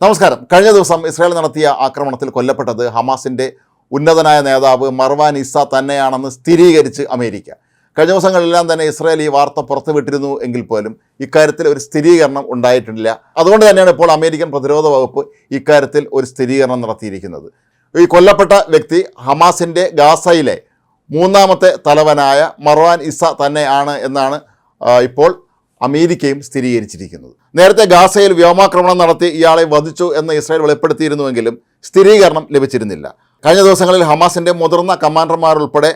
നമസ്കാരം. കഴിഞ്ഞ ദിവസം ഇസ്രായേൽ നടത്തിയ ആക്രമണത്തിൽ കൊല്ലപ്പെട്ടത് ഹമാസിന്റെ ഉന്നതനായ നേതാവ് മർവാൻ ഇസ തന്നെയാണെന്ന് സ്ഥിരീകരിച്ച് അമേരിക്ക. കഴിഞ്ഞ ദിവസങ്ങളിലെല്ലാം തന്നെ ഇസ്രായേൽ ഈ വാർത്ത പുറത്തുവിട്ടിരുന്നു എങ്കിൽ പോലും ഇക്കാര്യത്തിൽ ഒരു സ്ഥിരീകരണം ഉണ്ടായിട്ടില്ല. അതുകൊണ്ട് തന്നെയാണ് ഇപ്പോൾ അമേരിക്കൻ പ്രതിരോധ വകുപ്പ് ഇക്കാര്യത്തിൽ ഒരു സ്ഥിരീകരണം നടത്തിയിരിക്കുന്നത്. ഈ കൊല്ലപ്പെട്ട വ്യക്തി ഹമാസിന്റെ ഗാസയിലെ മൂന്നാമത്തെ തലവനായ മർവാൻ ഇസ തന്നെയാണ് എന്നാണ് ഇപ്പോൾ അമേരിക്കയും സ്ഥിരീകരിച്ചിരിക്കുന്നത്. നേരത്തെ ഗാസയിൽ വ്യോമാക്രമണം നടത്തി ഇയാളെ വധിച്ചു എന്ന് ഇസ്രായേൽ വെളിപ്പെടുത്തിയിരുന്നുവെങ്കിലും സ്ഥിരീകരണം ലഭിച്ചിരുന്നില്ല. കഴിഞ്ഞ ദിവസങ്ങളിൽ ഹമാസിന്റെ മുതിർന്ന കമാൻഡർമാരുൾപ്പെടെ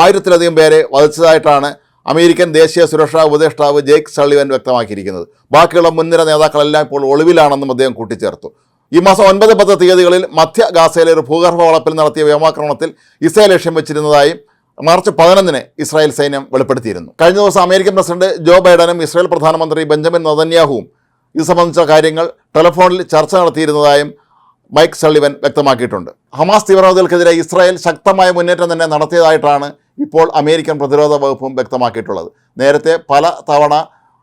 ആയിരത്തിലധികം പേരെ വധിച്ചതായിട്ടാണ് അമേരിക്കൻ ദേശീയ സുരക്ഷാ ഉപദേഷ്ടാവ് ജേക്ക് സള്ളിവൻ വ്യക്തമാക്കിയിരിക്കുന്നത്. ബാക്കിയുള്ള മുൻനിര നേതാക്കളെല്ലാം ഇപ്പോൾ ഒളിവിലാണെന്നും അദ്ദേഹം കൂട്ടിച്ചേർത്തു. ഈ മാസം ഒൻപത് പത്ത് തീയതികളിൽ മധ്യ ഗാസയിലെ ഒരു ഭൂഗർഭ വളപ്പിൽ നടത്തിയ വ്യോമാക്രമണത്തിൽ ഇസ്രായേൽ ലക്ഷ്യം വെച്ചിരുന്നതായും മാർച്ച് പതിനൊന്നിന് ഇസ്രായേൽ സൈന്യം വെളിപ്പെടുത്തിയിരുന്നു. കഴിഞ്ഞ ദിവസം അമേരിക്കൻ പ്രസിഡന്റ് ജോ ബൈഡനും ഇസ്രായേൽ പ്രധാനമന്ത്രി ബെഞ്ചമിൻ നദന്യാഹുവും ഇത് സംബന്ധിച്ച കാര്യങ്ങൾ ടെലിഫോണിൽ ചർച്ച നടത്തിയിരുന്നതായും മൈക്ക് സള്ളിവൻ വ്യക്തമാക്കിയിട്ടുണ്ട്. ഹമാസ് തീവ്രവാദികൾക്കെതിരെ ഇസ്രായേൽ ശക്തമായ മുന്നേറ്റം തന്നെ നടത്തിയതായിട്ടാണ് ഇപ്പോൾ അമേരിക്കൻ പ്രതിരോധ വകുപ്പും വ്യക്തമാക്കിയിട്ടുള്ളത്. നേരത്തെ പല തവണ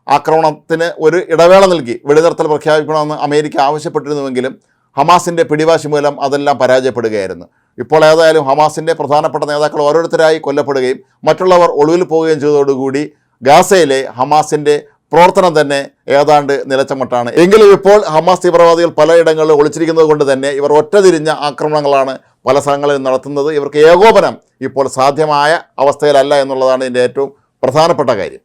ആക്രമണത്തിന് ഒരു ഇടവേള നൽകി വെടിനിർത്തൽ പ്രഖ്യാപിക്കണമെന്ന് അമേരിക്ക ആവശ്യപ്പെട്ടിരുന്നുവെങ്കിലും ഹമാസിന്റെ പിടിവാശി മൂലം അതെല്ലാം പരാജയപ്പെടുകയായിരുന്നു. ഇപ്പോൾ ഏതായാലും ഹമാസിന്റെ പ്രധാനപ്പെട്ട നേതാക്കൾ ഓരോരുത്തരായി കൊല്ലപ്പെടുകയും മറ്റുള്ളവർ ഒളിവിൽ പോവുകയും ചെയ്തതോടുകൂടി ഗാസയിലെ ഹമാസിന്റെ പ്രവർത്തനം തന്നെ ഏതാണ്ട് നിലച്ചമട്ടാണ്. എങ്കിലും ഇപ്പോൾ ഹമാസ് തീവ്രവാദികൾ പലയിടങ്ങളിൽ ഒളിച്ചിരിക്കുന്നത് കൊണ്ട് തന്നെ ഇവർ ഒറ്റതിരിഞ്ഞ ആക്രമണങ്ങളാണ് പല സ്ഥലങ്ങളിൽ നടത്തുന്നത്. ഇവർക്ക് ഏകോപനം ഇപ്പോൾ സാധ്യമായ അവസ്ഥയിലല്ല എന്നുള്ളതാണ് ഇതിന്റെ ഏറ്റവും പ്രധാനപ്പെട്ട കാര്യം.